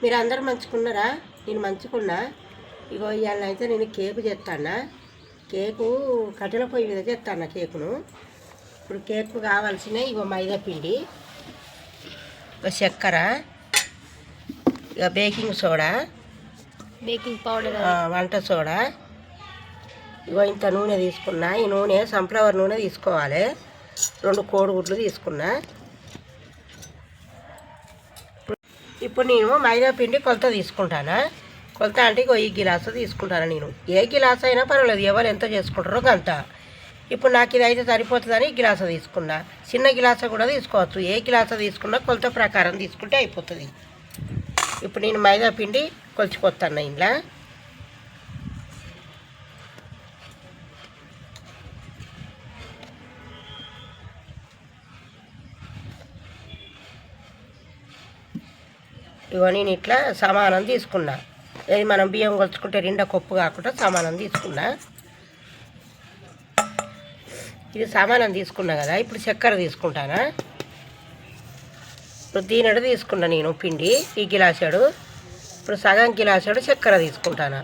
మీరు అందరు మంచుకున్నారా? నేను మంచుకున్నా. ఇగో ఇవాళ అయితే నేను కేకు చేస్తానా కేకు కట్టెల పొయ్యి మీద చేస్తాను కేకును. ఇప్పుడు కేకు కావాల్సిన ఇగో మైదా పిండి ఇగో చక్కెర ఇక బేకింగ్ సోడా బేకింగ్ పౌడర్. వంట సోడా. ఇగో ఇంత నూనె తీసుకున్నా. ఈ నూనె సన్ఫ్లవర్ నూనె తీసుకోవాలి. రెండు కోడిగుడ్లు తీసుకున్నా. ఇప్పుడు నేను మైదా పిండి కొలత తీసుకుంటానా? కొలత అంటే ఇగో ఈ గిలాసు తీసుకుంటాను నేను? ఏ గిలాస్ అయినా పర్వాలేదు ఎవరు ఎంత చేసుకుంటారో అంత. ఇప్పుడు నాకు ఇది అయితే సరిపోతుందని గిలాస తీసుకున్నా. చిన్న గిలాస కూడా తీసుకోవచ్చు. ఏ గిలాస తీసుకున్నా కొలత ప్రకారం తీసుకుంటే అయిపోతుంది. ఇప్పుడు నేను మైదా పిండి కొలిచిపోతాను ఇంట్లో ఇగో నేను ఇట్లా సమానం తీసుకున్నా. ఏది మనం బియ్యం కొలుచుకుంటే రెండో కొప్పు కాకుండా సమానం తీసుకున్నా. ఇది సమానం తీసుకున్నా కదా ఇప్పుడు చక్కెర తీసుకుంటానా? ఇప్పుడు దీనడు తీసుకున్నా నేను పిండి ఈ గిలాసాడు. ఇప్పుడు సగం గిలాసాడు చక్కెర తీసుకుంటానా?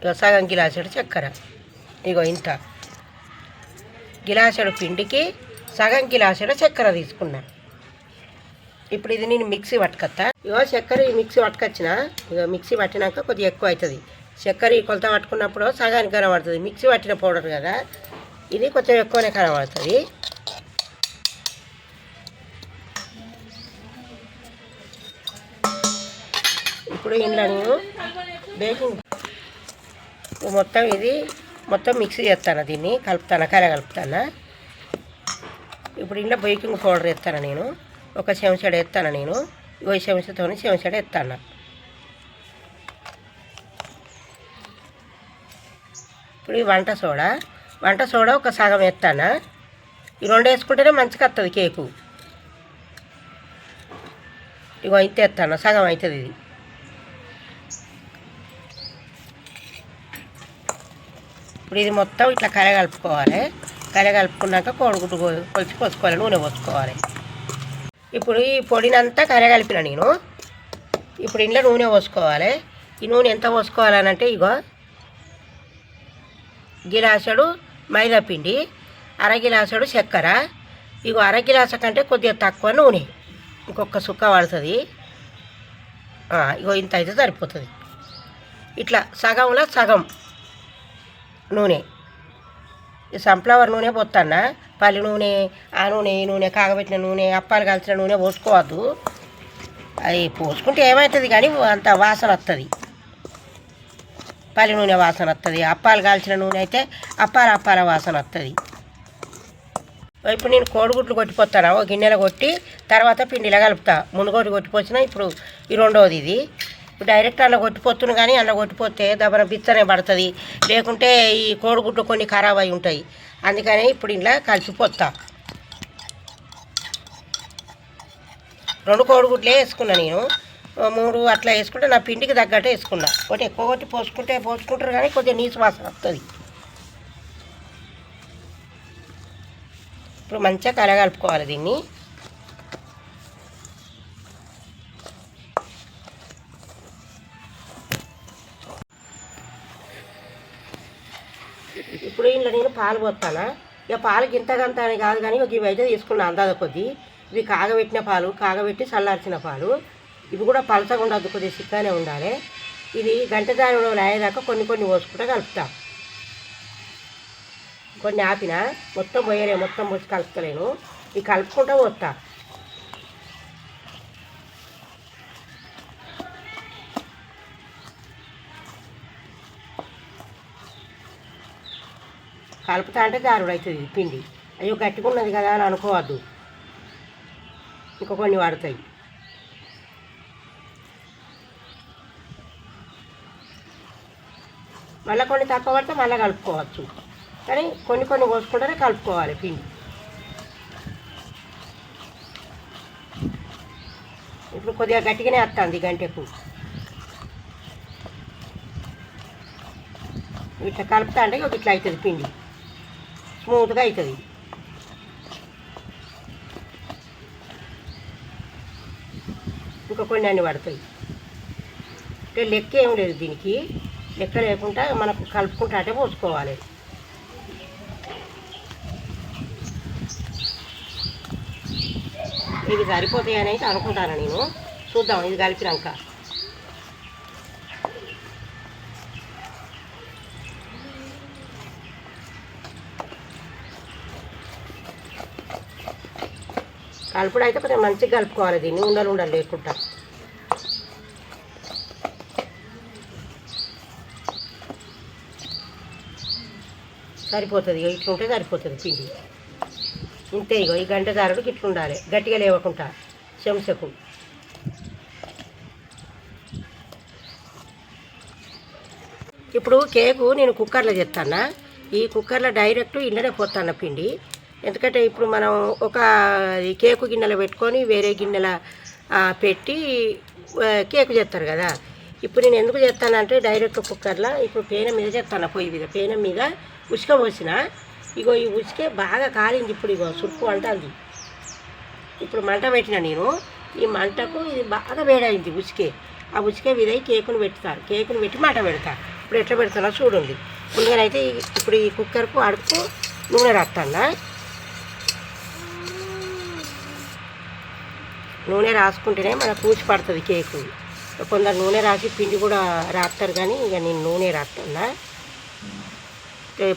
ఇగో సగం గిలాసాడు చక్కెర. ఇగో ఇంత. గిలాసాడు పిండికి సగం గిలాసాడు చక్కెర తీసుకున్నాను ఇప్పుడు ఇది నేను మిక్సీ పట్టుకొస్తా ఇగో చక్కెర ఈ మిక్సీ పట్టుకొచ్చిన ఇగో మిక్సీ పట్టినాక కొద్దిగా ఎక్కువ అవుతుంది. చక్కెర ఈ కొలత పట్టుకున్నప్పుడు సగానికి కనబడుతుంది. మిక్సీ పట్టిన పౌడర్ కదా ఇది కొంచెం ఎక్కువనే కనబడుతుంది. ఇప్పుడు ఇంట్లో నేను బేకింగ్ మొత్తం ఇది మొత్తం మిక్సీ చేస్తాను దీన్ని కలుపుతాను కర కలుపుతాను? ఇప్పుడు ఇంట్లో బేకింగ్ పౌడర్ వేస్తాను నేను? ఒక చెంచాడు ఎత్తాను నేను. ఇగో చెంచాతో చెంచాడు ఎత్తాను. ఇప్పుడు ఈ వంట సోడా. వంట సోడా ఒక సగం ఎత్తాను. ఈ రెండు వేసుకుంటేనే మంచిగా వస్తుంది కేకు. ఇగో ఇంత ఎత్తాను సగం అవుతుంది ఇది. ఇప్పుడు ఇది మొత్తం ఇట్లా కర కలుపుకోవాలి కలుపుకున్నాక కోడిగుడ్డు కొ- కొలిచి పోసుకోవాలి నూనె పోసుకోవాలి. ఇప్పుడు ఈ పొడినంతా కరగలిపిన నేను. ఇప్పుడు ఇంట్లో నూనె పోసుకోవాలి. ఈ నూనె ఎంత పోసుకోవాలనంటే ఇగో గిలాసుడు మైదాపిండి అర గిలాసుడు చక్కెర. ఇగో అరగిలాస కంటే కొద్దిగా తక్కువ నూనె. ఇంకొక సుక్క పడుతుంది. ఇగో ఇంత అయితే సరిపోతుంది. ఇట్లా సగంలో సగం నూనె. ఈ సన్ఫ్లవర్ నూనె పోతానా పల్లి నూనె ఆ నూనె ఈ నూనె కాగబెట్టిన నూనె అప్పాలు కాల్చిన నూనె పోసుకోవద్దు. అది పోసుకుంటే ఏమవుతుంది కానీ అంత వాసన వస్తుంది పల్లి నూనె వాసన వస్తుంది అప్పాలు కాల్చిన నూనె అయితే అప్పాల అప్పాల వాసన వస్తుంది ఇప్పుడు నేను కోడిగుడ్లు కొట్టిపోతాను ఒక గిన్నెలో కొట్టి తర్వాత పిండిలో కలుపుతా. మునుగోటి కొట్టిపోసిన ఇప్పుడు ఈ రెండవది ఇది. డైరెక్ట్ అలా కొట్టిపోతున్నాను కానీ అలా కొట్టిపోతే దబన బిత్తనే పడుతుంది. లేకుంటే ఈ కోడిగుడ్లు కొన్ని ఖరాబ్ అయి ఉంటాయి. అందుకని ఇప్పుడు ఇలా కలిసిపోతా. రెండు కోడిగుడ్లే వేసుకున్నా నేను. మూడు అట్లా వేసుకుంటే నా పిండికి తగ్గట్టు వేసుకున్నా. ఒకటి ఎక్కువ కొట్టి పోసుకుంటే పోసుకుంటారు కానీ కొద్దిగా నీసు వాసన వస్తుంది. ఇప్పుడు మంచిగా కలగలుపుకోవాలి దీన్ని. ఇప్పుడు ఇంట్లో నేను పాలు పోస్తానా? ఇక పాలు గింతగంత అని కాదు కానీ ఒక ఇవి అయితే తీసుకున్నా అందాద కొద్ది. ఇవి కాగబెట్టిన పాలు కాగబెట్టి చల్లార్చిన పాలు. ఇవి కూడా పలసగా ఉండద్దు కొద్దిగా చిక్కగానే ఉండాలి. ఇది గంట దారిలో లాయేదాకా కొన్ని కొన్ని పోసుకుంటా కలుపుతా. కొన్ని ఆపిన మొత్తం పోయలే మొత్తం పోసి కలుపుతలేను. ఇవి కలుపుకుంటా పోస్తాను కలుపుతా అంటే జారుడు అవుతుంది పిండి. అయ్యో గట్టిగా ఉన్నది కదా అని అనుకోవద్దు. ఇంకా కొన్ని పడతాయి మళ్ళీ కొన్ని తక్కువ పడితే మళ్ళీ కలుపుకోవచ్చు. కానీ కొన్ని కొన్ని పోసుకుంటేనే కలుపుకోవాలి పిండి. ఇప్పుడు కొద్దిగా గట్టిగానే వస్తుంది గంటకు. ఇట్లా కలుపుతా అంటే ఇట్లా అవుతుంది పిండి. స్మూత్గా అవుతుంది ఇంకా కొన్ని అన్ని పడతాయి. అంటే లెక్క ఏం లేదు దీనికి. లెక్క లేకుండా మనకు కలుపుకుంటా అంటే పోసుకోవాలి. ఇది సరిపోతాయి అనేది అనుకుంటాను నేను. చూద్దాం ఇది కలిపినాక. కలుపుడు అయితే కొంచెం మంచిగా కలుపుకోవాలి దీన్ని ఉండలు ఉండలు లేకుండా. సరిపోతుంది ఇగో ఇట్లుంటే సరిపోతుంది పిండి. ఇంతే ఇగో ఈ గంట దారుడికి ఇట్లుండాలి గట్టిగా లేవకుండా చెంచకు. ఇప్పుడు కేకు నేను కుక్కర్లో చేస్తాను ఈ కుక్కర్లో డైరెక్ట్ ఇండనే పోతాను పిండి. ఎందుకంటే ఇప్పుడు మనం ఒక కేకు గిన్నెలో పెట్టుకొని వేరే గిన్నెల పెట్టి కేకు చేస్తారు కదా. ఇప్పుడు నేను ఎందుకు చేస్తానంటే డైరెక్ట్ కుక్కర్లో ఇప్పుడు పేన మీద చేస్తాను పొయ్యి మీద. పేన మీద ఉసుక పోసిన. ఇగో ఈ ఉసుకే బాగా కాలింది ఇప్పుడు ఇగో సుప్పు అంటుంది. ఇప్పుడు మంట పెట్టిన నేను. ఈ మంటకు ఇది బాగా వేడైంది ఉసుకే. ఆ ఉసుకే విదై కేకును పెడతారు కేకును పెట్టి మంట పెడతారు ఇప్పుడు ఎట్లా పెడతానో చూడండి. ముందుగానైతే ఇప్పుడు ఈ కుక్కర్కు అడుపు నూనె రాస్తాను నూనె రాసుకుంటేనే మనకు కూచి పడుతుంది కేకు. కొందరు నూనె రాసి పిండి కూడా రాస్తారు కానీ ఇక నేను నూనె రాస్తున్నా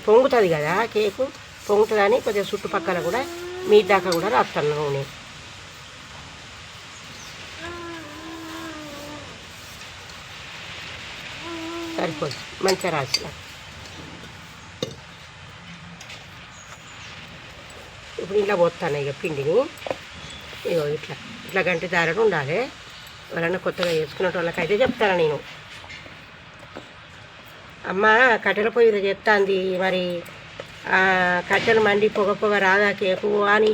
పొంగుతుంది కదా కేకు పొంగుతుందని కొద్దిగా చుట్టుపక్కల కూడా మీ దాకా కూడా రాస్తాను నూనె. సరిపోదు మంచిగా రాసిన. ఇప్పుడు ఇలా పోతాను ఇక పిండిని. ఇగో ఇట్లా ఇట్లా గంటి దారడు ఉండాలి. ఎవరైనా కొత్తగా చేసుకునే వాళ్ళకైతే చెప్తాను నేను. అమ్మ కట్టెల పొయ్యి చెప్తాంది మరి కట్టెలు మండి పొగ పొగ రాదా కేపు అని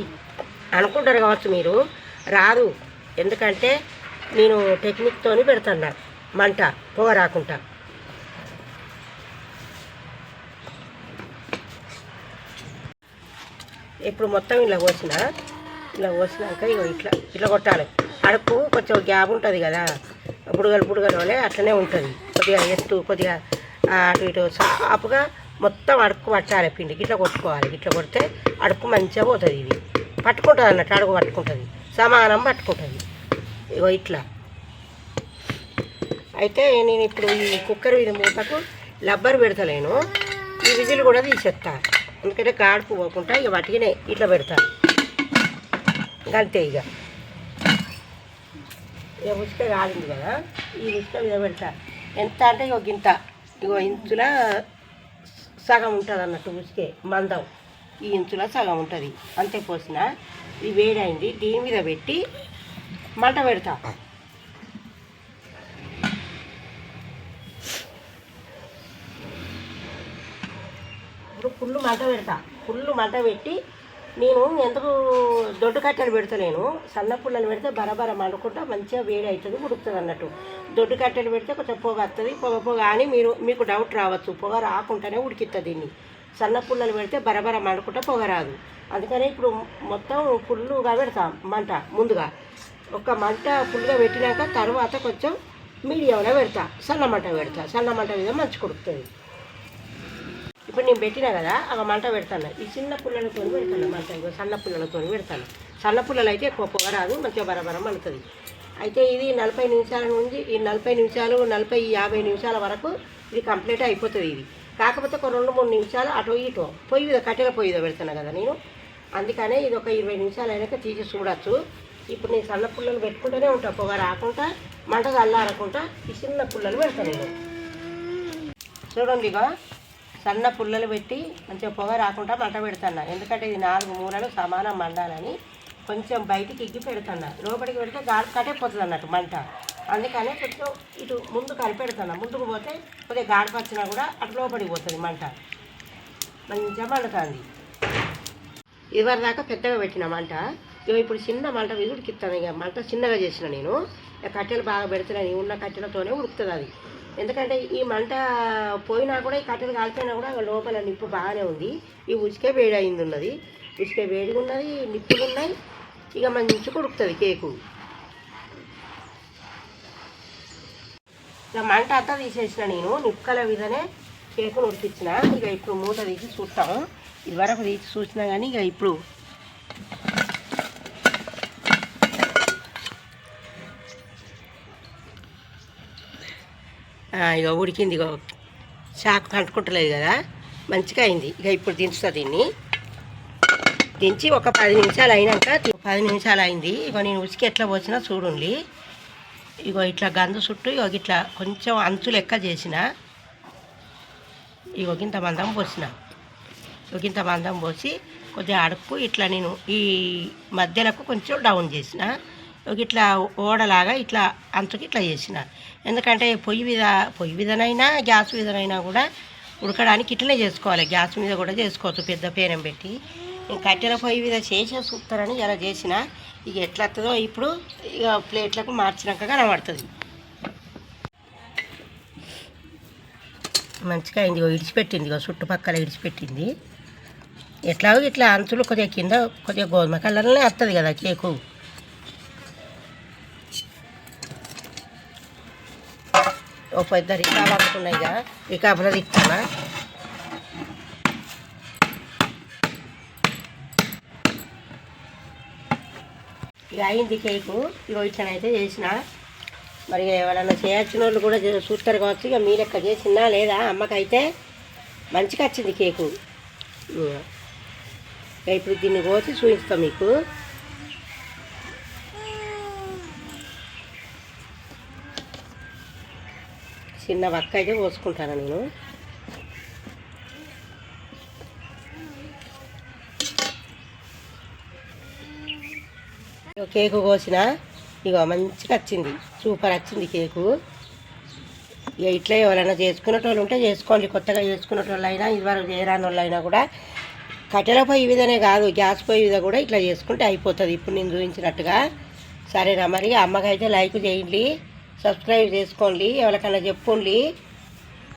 అనుకుంటారు కావచ్చు మీరు. రాదు. ఎందుకంటే నేను టెక్నిక్తోని పెడతాను. మంట పొగ రాకుండా. ఇప్పుడు మొత్తం ఇలా పోసిన ఇలా పోసినాక ఇగో ఇట్లా ఇట్లా కొట్టాలి. అడుపు కొంచెం గ్యాప్ ఉంటుంది కదా. బుడగలు బుడగలు వలె అట్లనే ఉంటుంది. కొద్దిగా ఎత్తు కొద్దిగా అటు ఇటు సాపుగా మొత్తం అడుక్కు పట్టాలి పిండికి. ఇట్లా కొట్టుకోవాలి. ఇట్లా కొడితే అడుపు మంచిగా పోతుంది ఇది. పట్టుకుంటుంది అన్నట్టు అడుగు పట్టుకుంటుంది. సమానం పట్టుకుంటుంది. ఇగో ఇట్లా. అయితే నేను ఇప్పుడు ఈ కుక్కర్ మీద మూతకు లబ్బర్ పెడతలేను. ఈ విజిల్ కూడా తీసేస్తా ఎందుకంటే కాడుపు పోకుండా ఇక వాటికినే ఇట్లా పెడతాను అంతే ఇక. ఇక ఉసుక కాలింది కదా ఈ ఉసుక మీద పెడతా. ఎంత అంటే ఇగో గింత. ఇగో ఇంచుల సగం ఉంటుంది అన్నట్టు ఉసుకే మందం. ఈ ఇంచుల సగం ఉంటుంది. అంతే పోసిన. ఇది వేడైంది దీని మీద పెట్టి మంట పెడతా. ఇప్పుడు ఫుల్ మంట పెడతా. ఫుల్ మంట పెట్టి నేను ఎందుకు దొడ్డు కట్టెలు పెడతలేను? సన్న పుల్లలు పెడితే బరబర మండుకుంటా మంచిగా వేడి అవుతుంది ఉడుకుతుంది అన్నట్టు. దొడ్డు కట్టెలు పెడితే కొంచెం పొగ వస్తుంది పొగ పొగ అని మీరు మీకు డౌట్ రావచ్చు. పొగ రాకుండానే ఉడికిస్తుంది దీన్ని. సన్న పుల్లలు పెడితే బరబర మండుకుంటా పొగ రాదు. అందుకని ఇప్పుడు మొత్తం ఫుల్గా పెడతాం మంట ముందుగా. ఒక మంట ఫుల్గా పెట్టినాక తర్వాత కొంచెం మీడియంలో పెడతా. సన్న మంట పెడతా. సన్న మంట మీద మంచి కొడుకుతుంది. ఇప్పుడు నేను పెట్టినా కదా అవి మంట పెడతాను. ఈ చిన్న పుల్లలతో పెడతాను మంట ఇగో సన్న పుల్లలతో పెడతాను. సన్న పుల్లలు అయితే ఎక్కువ పొగ రాదు మంచిగా బరబరం అనుతుంది అయితే ఇది నలభై నిమిషాల నుంచి ఈ నలభై నిమిషాలు నలభై యాభై నిమిషాల వరకు ఇది కంప్లీట్ అయిపోతుంది ఇది. కాకపోతే ఒక రెండు మూడు నిమిషాలు అటు ఇటు పొయ్యి మీద కట్టెల పొయ్యిదో పెడతాను కదా నేను. అందుకనే ఇది ఒక ఇరవై నిమిషాలు అయినాక తీసి చూడొచ్చు. ఇప్పుడు నేను సన్న పుల్లలు పెట్టుకుంటూనే ఉంటాను పొగ రాకుండా మంట చల్లారకుండా ఈ చిన్న పుల్లలు పెడతాను నేను. చూడండి ఇక సన్న పుల్లలు పెట్టి మంచిగా పొగ రాకుండా మంట పెడుతున్నా. ఎందుకంటే ఇది నాలుగు మూలలు సమానం మండాలని కొంచెం బయటికి ఎగ్గి పెడుతున్నా. లోపలికి పెడితే గాలి కట్టేపోతుంది అన్నట్టు మంట. అందుకనే కొంచెం ఇటు ముందు కలిపెడుతున్నా. ముందుకు పోతే కొద్దిగా గాడిప వచ్చినా కూడా అటు లోపలికి పోతుంది మంట. మంచిగా మండుతుంది. ఇదివరకు దాకా పెద్దగా పెట్టిన మంట. ఇక ఇప్పుడు చిన్న మంట మీద ఉడికిస్తాను ఇక మంట చిన్నగా చేసిన నేను. కట్టెలు బాగా పెడుతున్నాను ఉన్న కట్టెలతోనే ఉడుకుతుంది అది. ఎందుకంటే ఈ మంట పోయినా కూడా ఈ కట్టెలు కాలిపోయినా కూడా లోపల నిప్పు బాగానే ఉంది. ఈ ఉచికే వేడి అయింది ఉన్నది ఉచికే వేడిగా ఉన్నది నిప్పులు ఉన్నాయి ఇక మంచిగా ఉడుకుతుంది కేకు. ఇక మంట అంతా తీసేసిన నేను. నిప్పుకల విధనే కేకును ఉడికించిన ఇక ఇప్పుడు మూత తీసి చూస్తాము ఇది వరకు తీసి చూసినా కానీ ఇక ఇప్పుడు ఇక ఉడికింది ఇక చాకు కంటుకుంటలేదు కదా? మంచిగా అయింది. ఇక ఇప్పుడు దించుతా దీన్ని. దించి ఒక పది నిమిషాలు అయినాక పది నిమిషాలు అయింది. ఇక నేను ఉసికి ఎట్లా పోసినా చూడండి. ఇగో ఇట్లా గంధు చుట్టూ ఇగో ఇట్లా కొంచెం అంచు లెక్క చేసిన. ఇగో ఇంత మందం పోసిన. ఇగో ఇంత మందం పోసి కొద్దిగా అడుపు ఇట్లా నేను ఈ మధ్యలకు కొంచెం డౌన్ చేసిన. ఇట్లా ఓడలాగా ఇట్లా అంతకి ఇట్లా చేసిన. ఎందుకంటే పొయ్యి మీద పొయ్యి మీదనైనా గ్యాస్ మీదనైనా కూడా ఉడకడానికి ఇట్లనే చేసుకోవాలి. గ్యాస్ మీద కూడా చేసుకోవచ్చు పెద్ద పేనం పెట్టి. కట్టెల పొయ్యి మీద చేసే చూస్తారని ఇలా చేసిన. ఇక ఎట్లా వస్తుందో ఇప్పుడు ఇక ప్లేట్లకు మార్చినాక కనబడుతుంది. మంచిగా అయింది ఇడిచిపెట్టింది చుట్టుపక్కల ఇడిచిపెట్టింది. ఎట్లాగో ఇట్లా అంచులు కొద్దిగా కింద కొద్దిగా గోధుమ కలర్లోనే వస్తుంది కదా కేకు ఓ పెద్ద రికాలు అనుకున్నాయి కదా రికాబులో ఇక అయింది కేకు. ఇగో ఇట్లనైతే చేసిన. మరి ఎవరైనా చేయాల్సిన వాళ్ళు కూడా చూస్తారు కావచ్చు. ఇక మీరు ఎక్కడ చేసినా లేదా అమ్మకైతే మంచిగా వచ్చింది కేకు. ఇక ఇప్పుడు దీన్ని కోసి చూపిస్తాం మీకు. చిన్న వక్క అయితే కోసుకుంటాను నేను. కేకు కోసిన ఇగో మంచిగా వచ్చింది సూపర్ వచ్చింది కేకు. ఇక ఇట్లా ఎవరైనా చేసుకునేటోళ్ళు ఉంటే చేసుకోండి కొత్తగా చేసుకునేటోళ్ళు అయినా ఇదివరకు చేయరాని వాళ్ళు అయినా కూడా. కట్టెల పొయ్యి విధనే కాదు గ్యాస్ పొయ్యి విధ కూడా ఇట్లా చేసుకుంటే అయిపోతుంది. ఇప్పుడు నేను చూపించినట్టుగా. సరేనా మరి అమ్మకైతే లైక్ చేయండి. సబ్స్క్రైబ్ చేసుకోండి ఎవరికైనా చెప్పుకోండి